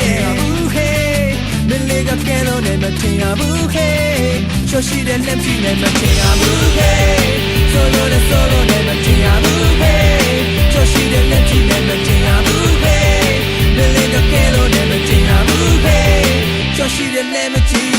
နဲ့ဘူးဟေးမင်းလေးကကဲလို့နဲ့မထင်ရဘူးဟေးချောရှိတဲ့လက်ဖြီးနဲ့မထင်ရဘူးဟေး solo နဲ့ solo နဲ့မထင်ရဘူးဟေးချောရှိတဲ့လက်ဖြီးနဲ့မထင်ရဘူးဟေးမင်းလေးကကဲလို့နဲ့မထင်ရဘူးဟေးချောရှိတဲ့လက်မထင်